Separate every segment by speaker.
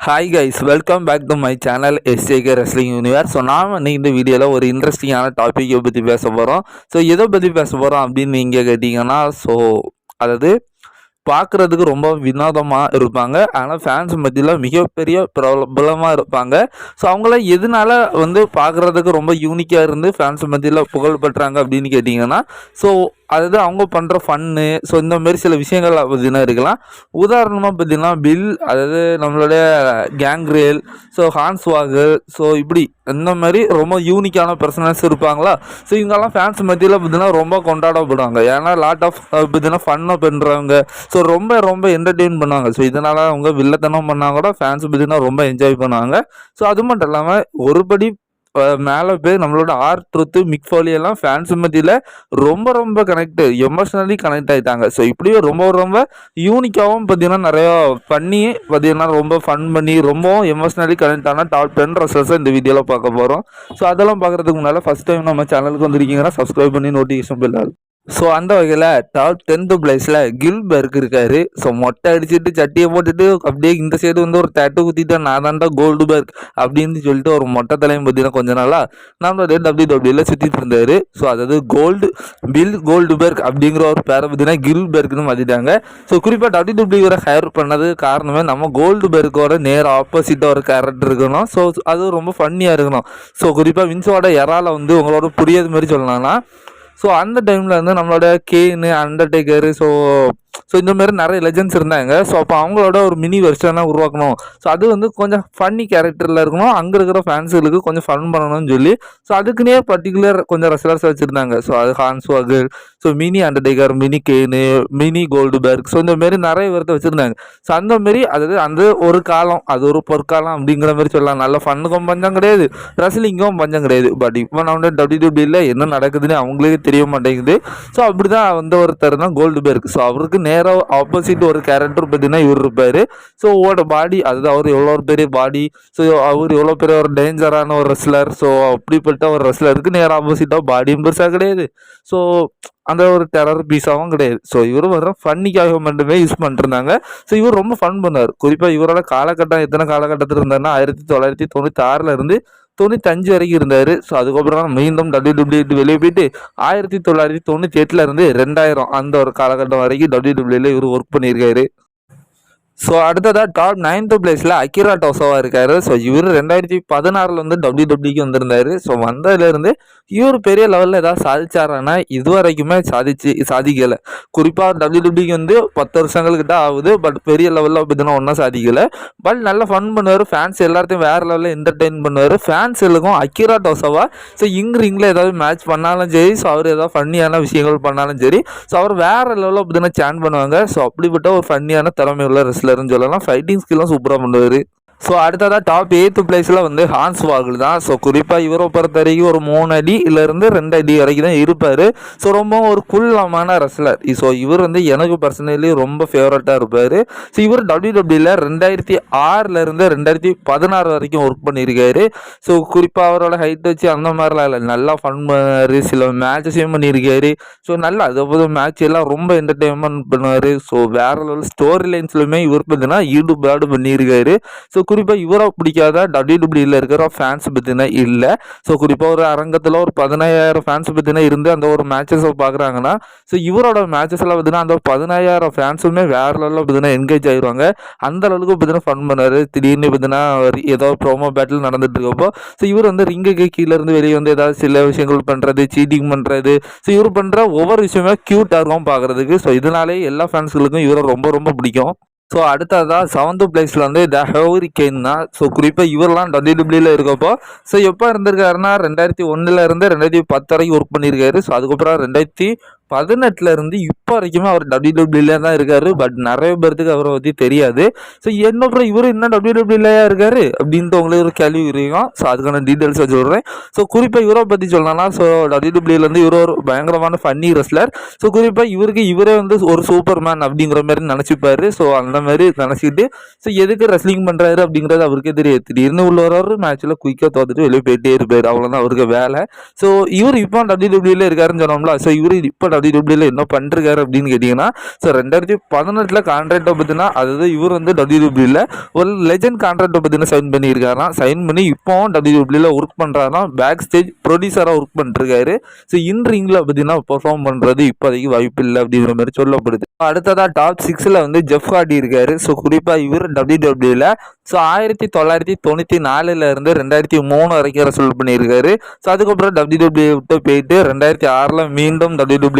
Speaker 1: Hi guys welcome back to my channel SAK wrestling universe so நாம் இன்னைக்கு இந்த வீடியோவில் ஒரு இன்ட்ரெஸ்டிங்கான டாப்பிக்கை பற்றி பேச போகிறோம் ஸோ எதை பற்றி பேச போகிறோம் அப்படின்னு நீங்கள் கேட்டிங்கன்னா ஸோ அதாவது பார்க்குறதுக்கு ரொம்ப வினோதமாக இருப்பாங்க. ஆனால் ஃபேன்ஸ் மத்தியில் மிகப்பெரிய பிரபலமாக இருப்பாங்க. ஸோ அவங்கள எதனால வந்து பார்க்குறதுக்கு ரொம்ப யூனிக்காக இருந்து ஃபேன்ஸ் மத்தியில் புகழ் பெற்றாங்க அப்படின்னு கேட்டிங்கன்னா ஸோ அதாவது அவங்க பண்ணுற ஃபன்னு ஸோ இந்த மாதிரி சில விஷயங்கள் பார்த்தீங்கன்னா இருக்கலாம். உதாரணமாக பார்த்தீங்கன்னா பில் அதாவது நம்மளுடைய Gangrel so Hornswoggle so இப்படி இந்த மாதிரி ரொம்ப யூனிக்கான பர்சனல்ஸ் இருப்பாங்களா? ஸோ இவங்கெல்லாம் ஃபேன்ஸ் மத்தியில் பார்த்தீங்கன்னா ரொம்ப கொண்டாடப்படுவாங்க. ஏன்னா லாட் ஆஃப் பார்த்தீங்கன்னா ஃபன்னாக பண்ணுறவங்க ஸோ ரொம்ப ரொம்ப என்டர்டெயின் பண்ணுவாங்க. ஸோ இதனால் அவங்க வில்லத்தனம் பண்ணால் கூட ஃபேன்ஸ் பார்த்தீங்கன்னா ரொம்ப என்ஜாய் பண்ணுவாங்க. ஸோ அது மட்டும் இல்லாமல் ஒருபடி மேலே போய் நம்மளோட ஆர் ட்ருத்து மிக் ஃபோலி எல்லாம் ஃபேன்ஸ் மத்தியில் ரொம்ப ரொம்ப கனெக்ட் எமோஷனலி கனெக்ட் ஆகிட்டாங்க ஸோ இப்படியே ரொம்ப ரொம்ப யூனிக்காகவும் பார்த்தீங்கன்னா நிறையா பண்ணி பார்த்தீங்கன்னா ரொம்ப ஃபன் பண்ணி ரொம்பவும் எமோஷ்னலி கனெக்ட் ஆனால் டாப் டென் ரசல்ஸை இந்த வீடியோவில் பார்க்க போகிறோம் ஸோ அதெல்லாம் பார்க்குறதுக்கு முன்னால் ஃபஸ்ட் டைம் நம்ம சேனலுக்கு வந்திருக்கீங்கன்னா சப்ஸ்கிரைப் பண்ணி நோட்டிஃபிகேஷன் பில் ஸோ அந்த வகையில் டாப் டென்த்து பிளேஸில் கில்பர்க் இருக்காரு. ஸோ மொட்டை அடிச்சுட்டு சட்டியை போட்டுட்டு அப்படியே இந்த சைடு வந்து ஒரு தட்டு குத்திட்டு நான் தான்டா கோல்டு பர்க் அப்படின்னு சொல்லிட்டு ஒரு மொட்டை தலையும் பார்த்தீங்கன்னா கொஞ்ச நாளாக நம்மளோட டபிள்யூ டபிள்யூல சுற்றிட்டு இருந்தார். ஸோ அதாவது கோல்டு பில் கோல்டு பர்க் அப்படிங்கிற ஒரு பேரை பார்த்தீங்கன்னா கில்பர்க்னு மாற்றிட்டாங்க ஸோ குறிப்பாக டபிள்யூ டபிள்யூரை ஹையர் பண்ணது காரணமே நம்ம கோல்டு பர்க்கோட நேர் ஆப்போசிட்டாக ஒரு கேரக்டர் இருக்கணும். ஸோ அது ரொம்ப ஃபன்னியாக இருக்கணும். ஸோ குறிப்பாக வின்ஸோட இறால வந்து உங்களோட புரியாத மாதிரி சொல்லலாம்னா ஸோ அந்த டைமில் வந்து நம்மளோட கேனு அண்டர்டேக்கரு ஸோ ஸோ இந்த மாதிரி நிறைய லெஜன்ஸ் இருந்தாங்க. ஸோ அப்போ அவங்களோட ஒரு மினி வெர்ஷனாக உருவாக்கணும். ஸோ அது வந்து கொஞ்சம் ஃபன்னி கேரக்டரில் இருக்கணும். அங்கே இருக்கிற ஃபேன்ஸுகளுக்கு கொஞ்சம் ஃபன் பண்ணணும்னு சொல்லி ஸோ அதுக்குன்னே பர்டிகுலர் கொஞ்சம் ரெசலர்ஸ் வச்சுருந்தாங்க. ஸோ அது Hornswoggle so mini Undertaker mini Kane mini Goldberg so இந்த மாரி நிறைய பேர்த்த வச்சுருந்தாங்க. ஸோ அந்த மாரி அதாவது அந்த ஒரு காலம் அது ஒரு பொற்காலம் அப்படிங்கிற மாதிரி சொல்லலாம். நல்ல ஃபன்னுக்கும் பஞ்சம் கிடையாது. ரெஸ்லிங்கும் பஞ்சம் கிடையாது. பட் இப்போ நான் வந்து டபிள்யூ டபிள்யூல என்ன நடக்குதுன்னு அவங்களுக்கே தெரிய மாட்டேங்குது. ஸோ அப்படி தான் வந்த ஒருத்தர் தான் கோல்டு பேர்க் ஸோ அவருக்கு நேராக ஆப்போசிட் ஒரு கேரக்டர் பார்த்தீங்கன்னா இவர் இருப்பார். ஸோ ஓட பாடி அதாவது அவர் எவ்வளோ பெரிய பாடி ஸோ அவர் எவ்வளோ பெரிய ஒரு டேஞ்சரான ஒரு ரெஸ்லர் ஸோ அப்படிப்பட்ட ஒரு ரெஸ்லருக்கு நேராக ஆப்போசிட்டாக பாடியும் பெருசாக கிடையாது. ஸோ அந்த ஒரு டெரர் பீஸாகவும் கிடையாது. ஸோ இவர் வர ஃபன்னிக்காக மட்டுமே யூஸ் பண்ணிருந்தாங்க ஸோ இவர் ரொம்ப ஃபன் பண்ணார். குறிப்பாக இவரோட காலகட்டம் எத்தனை காலகட்டத்தில் இருந்தாருன்னா ஆயிரத்தி தொள்ளாயிரத்தி தொண்ணூற்றி ஆறில் இருந்து தொண்ணூத்தஞ்சு வரைக்கும் இருந்தார். ஸோ அதுக்கப்புறம் மீண்டும் டபிள்யூ டபிள்யூ வெளியே போயிட்டு ஆயிரத்தி தொள்ளாயிரத்தி தொண்ணூற்றி எட்டில் இருந்து ரெண்டாயிரம் அந்த ஒரு காலகட்டம் வரைக்கும் டபிள்யூ டபிள்யூல இவர் ஒர்க் பண்ணியிருக்காரு. ஸோ அடுத்ததாக டாப் நைன்த்து பிளேஸில் அக்கிரா டோசோவா இருக்காரு. ஸோ இவர் ரெண்டாயிரத்தி பதினாறில் வந்து டபிள்யூ டபிள்யூக்கு வந்திருந்தாரு. ஸோ வந்ததுலேருந்து இவர் பெரிய லெவலில் ஏதாவது சாதிச்சாரானா இது வரைக்குமே சாதிச்சு சாதிக்கலை. குறிப்பாக டபிள்யூ டபிள்யூக்கு வந்து பத்து வருஷங்கள்கிட்ட ஆகுது. பட் பெரிய லெவலில் பார்த்தீங்கன்னா ஒன்றும் சாதிக்கலை. பட் நல்லா ஃபன் பண்ணுவார். ஃபேன்ஸ் எல்லாத்தையும் வேறு லெவலில் என்டர்டெயின் பண்ணுவார். ஃபேன்ஸ் எல்லாம் அக்கிரா டோசோவா ஸோ இங் ரிங்கில் ஏதாவது மேட்ச் பண்ணாலும் சரி ஸோ அவர் ஏதாவது ஃபன்னியான விஷயங்கள் பண்ணாலும் சரி ஸோ அவர் வேறு லெவலில் பார்த்தீங்கன்னா சேன் பண்ணுவாங்க. ஸோ அப்படிப்பட்ட ஒரு ஃபன்னியான திறமை உள்ள ரெஸ்லர்னு சொல்லலாம். ஃபைட்டிங் ஸ்கில்லாம் சூப்பராக பண்ணுவார். ஸோ அடுத்ததாக டாப் எயித்து பிளேஸில் வந்து ஹான்ஸ் வாகல் தான். ஸோ குறிப்பாக இவரை பொறுத்த வரைக்கும் ஒரு மூணு அடியிலேருந்து ரெண்டு அடி வரைக்கும் தான் இருப்பார். ஸோ ரொம்ப ஒரு குள்ளமான ரெஸ்லர் ஸோ இவர் வந்து எனக்கு பர்சனலி ரொம்ப ஃபேவரட்டாக இருப்பார். ஸோ இவர் டபிள்யூ டபிள்யூவில் ரெண்டாயிரத்தி ஆறிலேருந்து ரெண்டாயிரத்தி பதினாறு வரைக்கும் ஒர்க் பண்ணியிருக்காரு. ஸோ குறிப்பாக அவரோட ஹைட் வச்சு அந்த மாதிரிலாம் இல்லை. நல்லா ஃபன் பண்ணார். சில மேட்சஸையும் பண்ணியிருக்காரு. ஸோ நல்லா அதாவது மேட்ச் எல்லாம் ரொம்ப என்டர்டெயின்மெண்ட் பண்ணுவார். ஸோ வேற லெவல் ஸ்டோரி லைன்ஸ்லையுமே இவர் பார்த்தீங்கன்னா ஈடுபாடு பண்ணியிருக்காரு. ஸோ குறிப்பாக இவரை பிடிக்காத டபிள்யூடபிள்யூவில் இருக்கிற ஃபேன்ஸ் பற்றினா இல்லை. ஸோ குறிப்பாக ஒரு அரங்கத்தில் ஒரு பதினாயிரம் ஃபேன்ஸ் பற்றினா இருந்து அந்த ஒரு மேட்சஸை பார்க்குறாங்கன்னா ஸோ இவரோட மேட்சஸில் பார்த்தீங்கன்னா அந்த பதினாயிரம் ஃபேன்ஸுமே வேற லெவலில் பார்த்தீங்கன்னா என்கேஜ் ஆயிடுவாங்க அந்த அளவுக்கு பார்த்தீங்கன்னா ஃபன் பண்ணார் திடீர்னு பார்த்தீங்கன்னா ஏதோ ப்ரோமோ பேட்டில் நடந்துட்டு இருக்கப்போ ஸோ இவர் வந்து ரிங்குக்கு கீழே இருந்து வெளியே வந்து ஏதாவது சில விஷயங்கள் பண்ணுறது சீட்டிங் பண்ணுறது ஸோ இவர் பண்ணுற ஒவ்வொரு விஷயமே க்யூட்டாக இருக்கும் பார்க்குறதுக்கு ஸோ இதனாலே எல்லா ஃபேன்ஸ்களுக்கும் இவரை ரொம்ப ரொம்ப பிடிக்கும். ஸோ அடுத்ததாக செவன்த்து பிளேஸில் வந்து த ஹெவரி கெயின் தான். ஸோ குறிப்பாக இவரெலாம் டபிள்யூ டபிள்யூல இருக்கப்போ ஸோ எப்போ இருந்திருக்காருன்னா ரெண்டாயிரத்தி ஒன்றுலேருந்து ரெண்டாயிரத்தி பத்து வரைக்கும் ஒர்க் பண்ணியிருக்காரு. ஸோ அதுக்கப்புறம் ரெண்டாயிரத்தி பதினெட்டுல இருந்து இப்போ வரைக்குமே அவர் டபிள்யூ டபிள்யூல தான் இருக்காரு. பட் நிறைய பேர்த்துக்கு அவரை பற்றி தெரியாது. ஸோ என்ன அப்புறம் இவர் என்ன டபிள்யூ டபிள்யூலையா இருக்காரு? அப்படின்ட்டு உங்களுக்கு ஒரு கேள்வி இருக்கும். ஸோ அதுக்கான டீட்டெயில்ஸை சொல்கிறேன் ஸோ குறிப்பாக இவரை பற்றி சொல்லணும்னா ஸோ டபிள்யூ டபிள்யூலேருந்து இவர் ஒரு பயங்கரமான ஃபன்னி ரெஸ்லர் ஸோ குறிப்பாக இவருக்கு இவரே வந்து ஒரு சூப்பர் மேன் அப்படிங்கிற மாதிரி நினச்சிப்பார். ஸோ அந்த மாதிரி நினச்சிக்கிட்டு ஸோ எதுக்கு ரெஸ்லிங் பண்ணுறாரு அப்படிங்கிறது அவருக்கே தெரியாது. திடீர்னு உள்ள ஒரு மேட்ச்சில் குயிக்காக தோத்துட்டு வெளியே போயிட்டே இருப்பார். அவ்வளோதான் அவருக்கு வேலை. ஸோ இவர் இப்போ டபிள்யூ டபிள்யூல இருக்காருன்னு சொன்னோம்ல. ஸோ இவர் இப்போ டபிள்யூடபிள்யூல என்ன பண்ணிருக்காரு அப்படின்னு கேட்டிங்கன்னா ஸோ ரெண்டாயிரத்தி பதினெட்டில் கான்ட்ராக்டை பார்த்தீங்கன்னா அதாவது இவர் வந்து டபிள்யூடபிள்யூல ஒரு லெஜண்ட் கான்ட்ராக்டை பார்த்தீங்கன்னா சைன் பண்ணியிருக்காராம் சைன் பண்ணி இப்போவும் டபிள்யூடபிள்யூல ஒர்க் பண்ணுறாராம் பேக் ஸ்டேஜ் ப்ரொடியூசராக ஒர்க் பண்ணிருக்காரு ஸோ இன் ரிங்கில் பார்த்தீங்கன்னா பெர்ஃபார்ம் பண்ணுறது இப்போதைக்கு வாய்ப்பு இல்லை அப்படிங்கிற மாதிரி சொல்லப்படுது. அடுத்ததாக டாப் சிக்ஸில் வந்து ஜெஃப் ஹார்டி இருக்காரு. ஸோ குறிப்பாக இவர் டபிள்யூ டபிள்யூல ஸோ ஆயிரத்தி தொள்ளாயிரத்தி தொண்ணூற்றி நாலில் இருந்து ரெண்டாயிரத்தி மூணு வரைக்கும் ரெசல்ட் பண்ணியிருக்காரு. ஸோ அதுக்கப்புறம் டபிள்யூடபிள்யூ விட்டு போயிட்டு ரெண்டாயிரத்தி ஆறில் மீண்டும்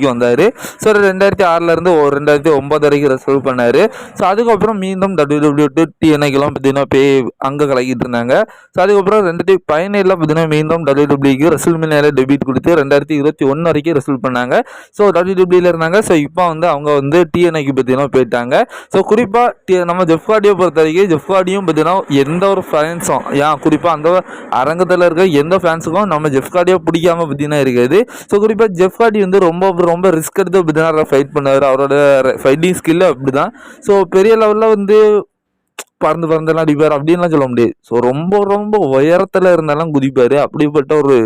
Speaker 1: டபிள்யூடபிள்யூக்கு வந்தார். ஸோ ரெண்டாயிரத்தி ஆறுல இருந்து ஒரு ரெண்டாயிரத்தி ஒம்பது வரைக்கும் ரெசல்ட் பண்ணார். ஸோ அதுக்கப்புறம் மீண்டும் டபிள்யூடபிள்யூ டூ டிஎன்ஐக்கெல்லாம் பார்த்தீங்கன்னா போய் அங்கே கலக்கிட்டு இருந்தாங்க. ஸோ அதுக்கப்புறம் ரெண்டாயிரத்தி பதினேழில் பார்த்தீங்கன்னா மீண்டும் டபிள்யூடபிள்யூக்கு ரெசல் மினியால டெபியூட் கொடுத்து ரெண்டாயிரத்தி இருபத்தி ஒன்று வரைக்கும் ரெசல்ட் பண்ணாங்க. ஸோ டபிள்யூடபிள்யூல இருந்தாங்க. ஸோ இப்போ வந்து அவங்க வந்து டிஎன்ஐக்கு பார்த்தீங்கன்னா போயிட்டாங்க. ஸோ குறிப்பாக டி நம்ம ஜெஃப்கார்டியை பொறுத்த வரைக்கும் ஜெஃப்கார்டியும் பார்த்தீங்கன்னா எந்த ஒரு ஃபேன்ஸும் ஏன் குறிப்பாக அந்த அரங்கத்தில் இருக்க எந்த ஃபேன்ஸுக்கும் நம்ம ஜெஃப்கார்டியை பிடிக்காம பார்த்தீங்கன்னா இருக்காது. ஸோ குறிப்பாக ஜெஃப்கார்டி வந்து ரொம்ப ரொம்ப ரிஸ்க் எடுத்து பார்த்தீங்கன்னா ஃபைட் பண்ணார். அவரோட ஃபைட்டிங் ஸ்கில்லு அப்படி தான் ஸோ பெரிய லெவலில் வந்து பறந்து பறந்துலாம் அடிப்பார். அப்படின்லாம் சொல்ல முடியாது. ஸோ ரொம்ப ரொம்ப உயரத்தில் இருந்தாலும் குதிப்பார். அப்படிப்பட்ட ஒரு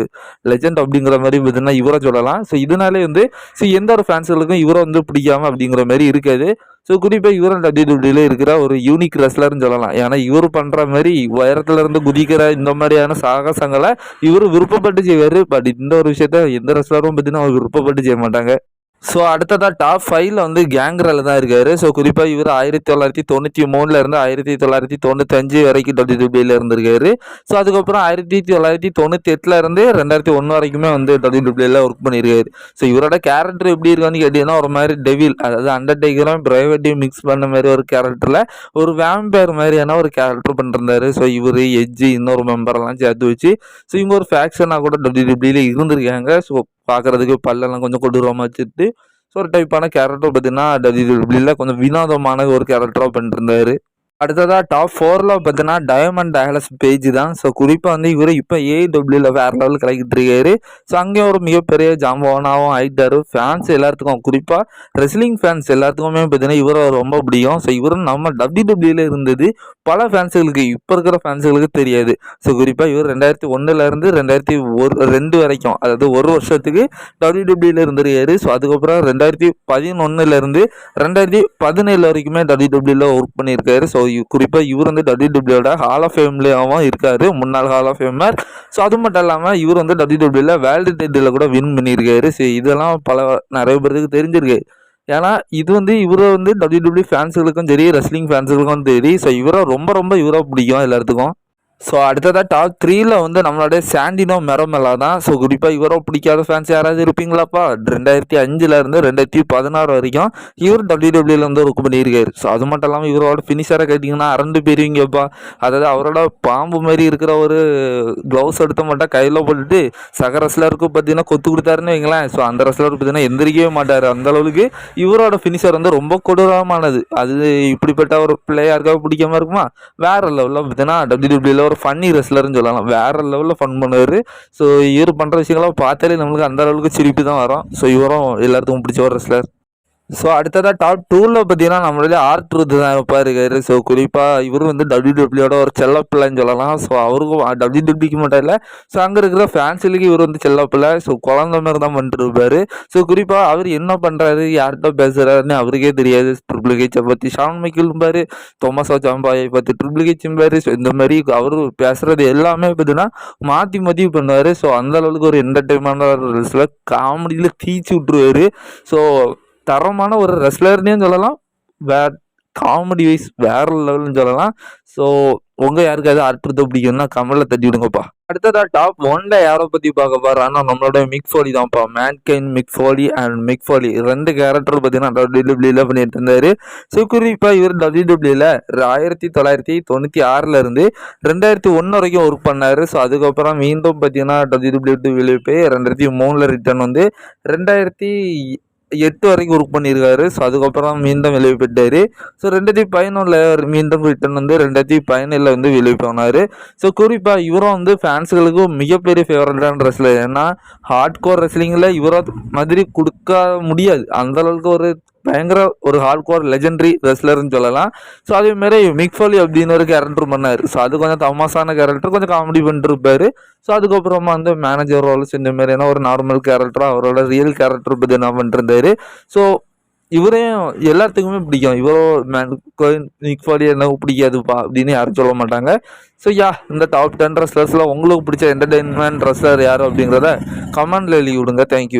Speaker 1: லெஜண்ட் அப்படிங்கிற மாதிரி பார்த்தீங்கன்னா இவரை சொல்லலாம். ஸோ இதனாலே வந்து ஸோ எந்த ஒரு ஃபேன்ஸுகளுக்கும் இவரை வந்து பிடிக்காம அப்படிங்கிற மாதிரி இருக்காது. ஸோ குறிப்பாக இவரும் டபிள்யூடபிள்யூல இருக்கிற ஒரு யூனிக் ரெஸ்லர்னு சொல்லலாம். ஏன்னா இவர் பண்ணுற மாதிரி உயரத்துல இருந்து குதிக்கிற இந்த மாதிரியான சாகசங்களை இவர் விருப்பப்பட்டு செய்வார். பட் இந்த ஒரு விஷயத்த எந்த ரெஸ்லரும் பார்த்தீங்கன்னா அவர் விருப்பப்பட்டு செய்ய மாட்டாங்க. ஸோ அடுத்ததாக டாப் ஃபைவ்ல வந்து கேங்கரில் தான் இருக்காரு. ஸோ குறிப்பாக இவர் ஆயிரத்தி தொள்ளாயிரத்தி தொண்ணூற்றி மூணுல இருந்து ஆயிரத்தி தொள்ளாயிரத்தி தொண்ணூத்தஞ்சு வரைக்கும் டபிள்யூடபிள்யூல இருந்திருக்காரு. ஸோ அதுக்கப்புறம் ஆயிரத்தி தொள்ளாயிரத்தி தொண்ணூற்றி எட்டுல இருந்து ரெண்டாயிரத்தி ஒன்று வரைக்குமே வந்து டபிள்யூடபிள்யூல ஒர்க் பண்ணியிருக்காரு ஸோ இவரோட கேரக்டர் எப்படி இருக்கான்னு கேட்டீங்கன்னா ஒரு மாதிரி டெவில் அதாவது அண்டர்டேக்கரும் பிரைவேட்டையும் மிக்ஸ் பண்ண மாதிரி ஒரு கேரக்டரில் ஒரு வேம்பேர் மாதிரியான ஒரு கேரக்டர் பண்ணிருந்தாரு. ஸோ இவர் எஜ்ஜி இன்னொரு மெம்பர்லாம் சேர்த்து வச்சு. ஸோ இவங்க ஒரு ஃபேக்ஷனாக கூட டபிள்யூடபிள்யூல இருந்திருக்காங்க. ஸோ பார்க்குறதுக்கு பல்லெல்லாம் கொஞ்சம் கொடூரமாக வச்சுட்டு ஸோ ஒரு டைப்பான கேரக்டர் பார்த்தீங்கன்னா டபிள்யூடபிள்யூல கொஞ்சம் வினோதமான ஒரு கேரக்டராக பண்ணிருந்தாரு. அடுத்ததாக டாப் ஃபோரில் பார்த்தீங்கன்னா டயமண்ட் டயலஸ் பேஜ் தான். ஸோ குறிப்பாக வந்து இவர் இப்போ ஏஇடபிள்யூவில் வேற லெவலில் கலக்கிட்டு இருக்காரு. ஸோ அங்கேயும் ஒரு மிகப்பெரிய ஜாம்பவனாகவும் ஆயிட்டாரு. ஃபேன்ஸ் எல்லாத்துக்கும் குறிப்பாக ரெஸ்லிங் ஃபேன்ஸ் எல்லாத்துக்குமே பார்த்தீங்கன்னா இவரை ரொம்ப பிடிக்கும். ஸோ இவரும் நம்ம டபிள்யூடபிள்யூல இருந்தது. பல ஃபேன்ஸுகளுக்கு இப்போ இருக்கிற ஃபேன்ஸுகளுக்கு தெரியாது. ஸோ குறிப்பாக இவர் ரெண்டாயிரத்தி ஒன்றுலேருந்து ரெண்டாயிரத்தி ஒரு ரெண்டு வரைக்கும். அதாவது ஒரு வருஷத்துக்கு டபிள்யூடபிள்யூல இருந்திருக்காரு. ஸோ அதுக்கப்புறம் ரெண்டாயிரத்தி பதினொன்னுலேருந்து ரெண்டாயிரத்தி பதினேழு வரைக்குமே டபிள்யூடபிள்யூல ஒர்க் பண்ணியிருக்காரு. ஸோ குறிப்பாக இவர் வந்து டபிள்யூடபிள்யூட ஹால் ஆஃப் ஃபேம்லேயாகவும் இருக்கார் முன்னாள் ஹால் ஆஃப் ஃபேமர் ஸோ அது மட்டும் இல்லாமல் இவர் வந்து டபிள்யூடபிள்யூல வேர்ல்டு டைட்டில் கூட வின் பண்ணியிருக்காரு. ஸோ இதெல்லாம் பல நிறைய பேருக்கு தெரிஞ்சிருக்கு. ஏன்னா இது வந்து இவரை வந்து டபிள்யூடபிள்யூ ஃபேன்ஸுகளுக்கும் சரி ரெஸ்லிங் ஃபேன்ஸுகளுக்கும் சரி ஸோ இவரை ரொம்ப ரொம்ப இவரை பிடிக்கும் எல்லாத்துக்கும் ஸோ அடுத்ததாக டாப் த்ரீயில் வந்து நம்மளுடைய சாண்டினோ மெரோமெல்லா தான். ஸோ குறிப்பாக இவரோ பிடிக்காத ஃபேன்ஸ் யாராவது இருப்பீங்களாப்பா? ரெண்டாயிரத்தி அஞ்சுலேருந்து ரெண்டாயிரத்தி பதினாறு வரைக்கும் இவர் டபிள்யூடபிள்யூல வந்து ஒர்க் பண்ணியிருக்காரு. ஸோ அது மட்டும் இல்லாமல் இவரோட ஃபினிஷரை கேட்டிங்கன்னா அரண்டு போயிருவீங்கப்பா அதாவது அவரோட பாம்பு மாதிரி இருக்கிற ஒரு க்ளவுஸ் எடுத்த மட்டும் கையில் போட்டுட்டு சக ரெஸ்லருக்கு பார்த்தீங்கன்னா கொத்து கொடுத்தாருன்னு வைங்களேன். ஸோ அந்த ரெஸ்லருக்கு பார்த்தீங்கன்னா எந்திரிக்கவே மாட்டார். அந்த அளவுக்கு இவரோட ஃபினிஷர் வந்து ரொம்ப கொடூரமானது. அது இப்படிப்பட்ட ஒரு பிளேயருக்காக பிடிக்காம இருக்குமா? வேற லெவலில் பார்த்தீங்கன்னா டபிள்யூடபிள்யூல ஒரு ஃபன்னி ரெஸ்லர்னு சொல்லலாம். வேறு லெவலில் ஃபன் பண்ணுவார். ஸோ இவர் பண்ணுற விஷயங்கள்லாம் பார்த்தாலே நம்மளுக்கு அந்த அளவுக்கு சிரிப்பு தான் வரும். ஸோ இவரும் எல்லாத்துக்கும் பிடிச்ச ஒரு ரெஸ்லர் ஸோ அடுத்ததாக டாப் டூவில் பார்த்தீங்கன்னா நம்மளுடைய ஆர் தான். இப்போ இருக்காரு ஸோ குறிப்பாக இவரும் வந்து டபிள்யூடபிள்யூட ஒரு செல்லப்பிள்ளைன்னு சொல்லலாம். ஸோ அவருக்கும் டபிள்யூடபிள்யூக்கு மட்டும் இல்லை. ஸோ அங்கே இருக்கிற ஃபேன்ஸுக்கு இவர் வந்து செல்லப்பிள்ளை. ஸோ குழந்த மாதிரி தான் பண்ணிட்டு இருப்பார் ஸோ குறிப்பாக அவர் என்ன பண்ணுறாரு யார்கிட்ட பேசுகிறாருன்னு அவருக்கே தெரியாது. ட்ரிபிள் கேச்சை பற்றி ஷான் மைக்கிள்பாரு தோமஸோ சாம்பாயை பற்றி ட்ரிபிள் ஹெச்பாரு ஸோ இந்த மாதிரி அவர் பேசுகிறது எல்லாமே பார்த்தீங்கன்னா மாற்றி மாற்றி பண்ணுவார். ஸோ அந்த அளவுக்கு ஒரு என்டர்டைன்மெண்டாக காமெடியில் தீச்சு விட்ருவாரு ஸோ தரமான ஒரு ரெஸ்லர்னே சொல்லலாம். வே காமெடி வைஸ் வேற லெவல்னு சொல்லலாம். ஸோ உங்கள் யாருக்காவது ஆட்டுறது பிடிக்கும்னா கமலில் தட்டி விடுங்கப்பா. அடுத்ததா டாப் ஒன்ல யாரை பற்றி பார்க்க போறான்னா நம்மளோட மிக் ஃபோலி தான்ப்பா. Mankind Mick Foley and Mick Foley ரெண்டு கேரக்டர் பார்த்தீங்கன்னா டபிள்யூடபிள்யூல பண்ணிட்டு இருந்தாரு. ஸோ குறிப்பாக இவர் டபிள்யூடபிள்யூல ஆயிரத்தி தொள்ளாயிரத்தி தொண்ணூற்றி ஆறில் இருந்து ரெண்டாயிரத்தி ஒன்று வரைக்கும் ஒர்க் பண்ணார். ஸோ அதுக்கப்புறம் மீண்டும் பார்த்தீங்கன்னா டபிள்யூடபிள்யூ வெளியே போய் ரெண்டாயிரத்தி மூணில் ரிட்டர்ன் வந்து ரெண்டாயிரத்தி எட்டு வரைக்கும் ஒர்க் பண்ணியிருக்காரு. ஸோ அதுக்கப்புறம் மீண்டும் வெளியே போயிட்டார். ஸோ ரெண்டாயிரத்தி பதினொன்றில் மீண்டும் ரிட்டர்ன் வந்து ரெண்டாயிரத்தி பதினேழில் வந்து வெளியே போனார். ஸோ குறிப்பாக இவரும் வந்து ஃபேன்ஸுகளுக்கு மிகப்பெரிய ஃபேவரட்டான ரெஸ்லர் ஏன்னா ஹார்ட் கோர் ரெஸ்லிங்கில் இவரை மாதிரி கொடுக்க முடியாது. அந்த அளவுக்கு ஒரு பயங்கர ஒரு ஹார்ட்கோர் லெஜெண்டரி ரெஸ்லர்னு சொல்லலாம். ஸோ அதேமாரி மிக் ஃபோலி அப்படின்னு ஒரு கேரக்டர் பண்ணார். ஸோ அது கொஞ்சம் தமாசான கேரக்டர் கொஞ்சம் காமெடி பண்ணிருப்பார். ஸோ அதுக்கப்புறமா வந்து மேனேஜர் ரோல்ஸ் இந்த மாதிரியான ஒரு நார்மல் கேரக்டராக அவரோட ரியல் கேரக்டர் பற்றி என்ன பண்ணிருந்தாரு. ஸோ இவரையும் எல்லாத்துக்குமே பிடிக்கும். இவரோ மிக் என்ன பிடிக்காதுப்பா அப்படின்னு யாரும் சொல்ல மாட்டாங்க. ஸோ யா இந்த டாப் டென் ரெஸ்லர்ஸில் உங்களுக்கு பிடிச்ச என்டர்டெயின்மெண்ட் ரெஸ்லர் யார் அப்படிங்கிறத கமெண்ட்ல எழுதி விடுங்க. தேங்க்யூ